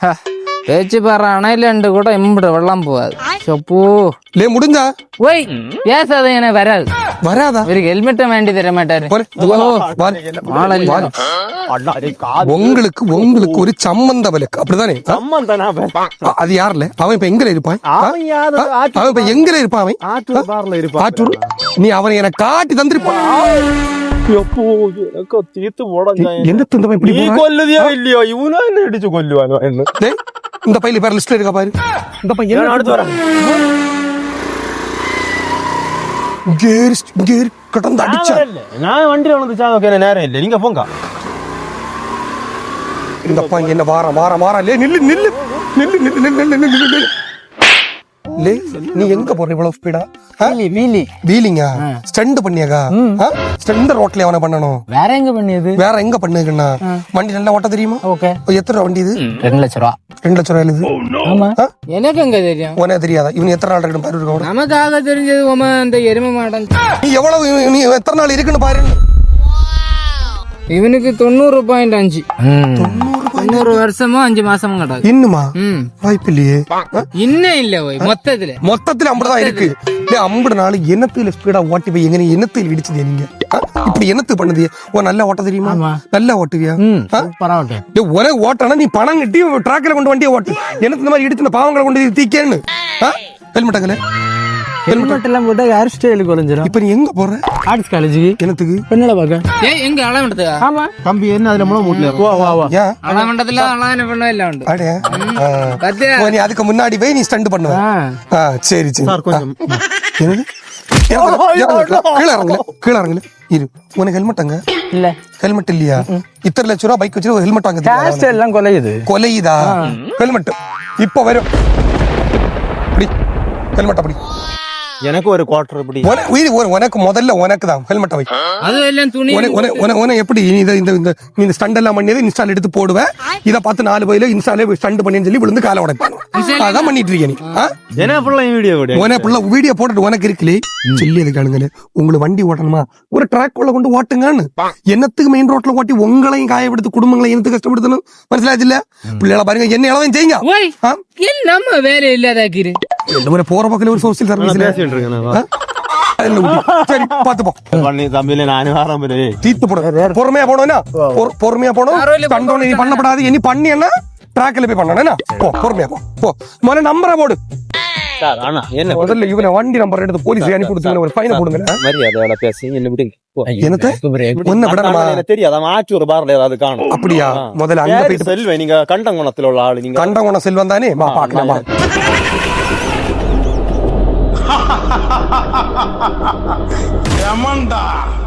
ஹ, பேச்சு பாரு அணையில கூட இம்பிட வெள்ளம் போகாது சொப்போ லே முடிஞ்சா ஓய் பேசாத எனக்கு வராது வராதா இவருக்கு ஹெல்மெட்டும் வேண்டி தர மாட்டாரு உங்களுக்கு உங்களுக்கு ஒரு சம்மந்த விலக்கு அப்படிதானே அது யாருல அவன் இப்ப எங்கல இருப்பான்? அவன் இப்ப எங்கல இருப்பான் அவன் ஆற்றூர் நீ அவனை எனக்கு காட்டி தந்திருப்பான் ഇല്ലയോ? ഇവനെ ഇടിച്ചു കൊല്ലുവാനോ എന്ന്. இந்த பையில பேர் லிஸ்ட்ல இருக்கா பாரு இந்த பையன் என்ன அடுத்து வரேன் கேர் கேர் கடந்து அடிச்சா நான் வண்டில வந்து சாங்க ஓகே நேரம் இல்ல நீங்க போங்க இந்த பையன் என்ன வாரம் வாரம் வாரம் இல்ல நில்லு நில்லு நில்லு நில்லு லே நீ எங்க போற இவ்வளவு ஸ்பீடா வீலி வீலி. வீலிங்கா? ஸ்டண்ட் பண்ணியாக்கா? ஸ்டண்ட் ரோட்ல அவனை பண்ணணும்? வேற எங்க பண்ணியது? வேற எங்க பண்ணுங்கண்ணா வண்டி நல்லா ஓட்ட தெரியுமா? ஓகே. எத்தனை ரூபா வண்டி இது? ரெண்டு லட்ச ரூபா. ரெண்டு லட்சம் ரூபாய் இது ஆமா? எனக்கு எங்க தெரியும்? உனக்கு தெரியாதா? இவன் எத்தனை நாள் இருக்கணும் பாரு இருக்கவன. நமக்காக தெரிஞ்சது உம அந்த எருமை மாடன். நீ எவ்வளவு நீ எத்தனை நாள் இருக்குன்னு பாரு இவனுக்கு தொண்ணூறு பாயிண்ட் அஞ்சு. தொண்ணூறு வருஷமும் அஞ்சு மாசமும் கிடக்கு இன்னுமா வாய்ப்பு இல்லையே இன்னும் இல்ல மொத்தத்துல மொத்தத்துல ஐம்பதுதான் இருக்கு டேய், ஐம்பது நாள் என்னத்துல ஸ்பீடா ஓட்டி போய் எங்க என்னத்தில் இடிச்சது நீங்க? இப்படி என்னத்து பண்ணுது ஓ நல்லா ஓட்ட தெரியுமா. நல்லா ஓட்டுவியா ஒரே ஓட்டானா நீ பணம் கட்டி டிராக்ல கொண்டு வண்டியை ஓட்டு எனக்கு இந்த மாதிரி இடிச்சு இந்த பாவங்களை கொண்டு தீக்கேன்னு ஹெல்மெட்டாங்களே ஹெல்மெட் எல்லாம் போட்டா ஹேர் ஸ்டைல் குறைஞ்சிரும். இப்ப நீ எங்க போற? ஆர்ட்ஸ் காலேஜுக்கு என்னத்துக்கு? பெண்ணல பாக்க ஏய் எங்க? அளவண்டதுக்கா ஆமா. தம்பி என்ன அதுல முளை மூட்டல வா வா வா. ஏன்? அளவண்டத்துல அழகான பெண்ணும் இல்ல உண்டு. அடே. ஆ. பத்து ஓ, நீ அதுக்கு முன்னாடி போய் நீ ஸ்டண்ட் பண்ணுவ. ஆ. சரி சரி. சார் கொஞ்சம். என்னது? கீழே இறங்குல. கீழே இறங்குல. இரு. உனக்கு ஹெல்மெட் அங்க? இல்ல. ஹெல்மெட் இல்லையா? இத்தனை லட்ச ரூபா பைக் வச்சு ஹெல்மெட் வாங்க ஹேர் தெரியாதா? ஸ்டைல் எல்லாம் கொலையுது. கொலையுதா? ஹெல்மெட் இப்ப வரும். அப்படி. ஹெல்மெட் அப்படி. எனக்கு ஒரு குவார்டர் இப்படி உனக்கு முதல்ல உனக்கு தான். ஹெல்மெட் வை. அது எல்லாம் துணி. உன- உன- உன- உன எப்படி நீ இதை இந்த இந்த நீ இந்த ஸ்டண்ட் எல்லாம் பண்ணியது இன்ஸ்டால் எடுத்து போடுவேன். இதை பார்த்து நாலு பையில இன்ஸ்டாலே ஸ்டண்ட் பண்ணின்னு சொல்லி விழுந்து காலை உடைப்பாங்க. அதான் பண்ணிட்டு இருக்க நீ? என்ன பிள்ளை வீடியோ விட உன புள்ள வீடியோ போட்டுட்டு உனக்கு இருக்குல்லே சொல்லி எதுக்கானுங்களே உங்களுக்கு வண்டி ஓட்டணுமா? ஒரு ட்ராக் உள்ள கொண்டு ஓட்டுங்கன்னு. என்னத்துக்கு மெயின் ரோட்ல ஓட்டி உங்களையும் காயப்படுத்து குடும்பங்களை என்னத்துக்கு கஷ்டப்படுத்தணும்? மனசிலாச்சு இல்ல பிள்ளைகளை பாருங்க என்ன இளவையும் செய்யுங்க. நம்ம வேலை இல்லாதாக்கிரு இல்ல, ஒரு போற பக்கத்துல ஒரு சோசியல் சர்வீஸ் பேசிட்டு இருக்கேன் சரி பாத்து போ பண்ணி தம்பியில நான் வாரம் போய் தீத்து போடும் பொறுமையா போனோம்னா பொறு- பொறுமையா போனோம் யாரோல கண்டோம் நீ பண்ணப்படாது இனி பண்ணியன்னா ட்ராக்ல போய் பண்ணணும் போ பொறுமையா போ போ முதல்ல நம்பரை போடு சார் ஆனா என்ன? முதல்ல இவனை வண்டி நம்பர் எடுத்து போலீஸ் அனுப்பி கொடுத்தீங்க ஒரு ஃபைன் போடுங்க மரியாதை வேலை பேசி என்ன விடுங்க. அப்படியா? முதல்ல அங்க போயிட்டு செல்வன் நீங்க கண்டங்குணத்துல உள்ள ஆளு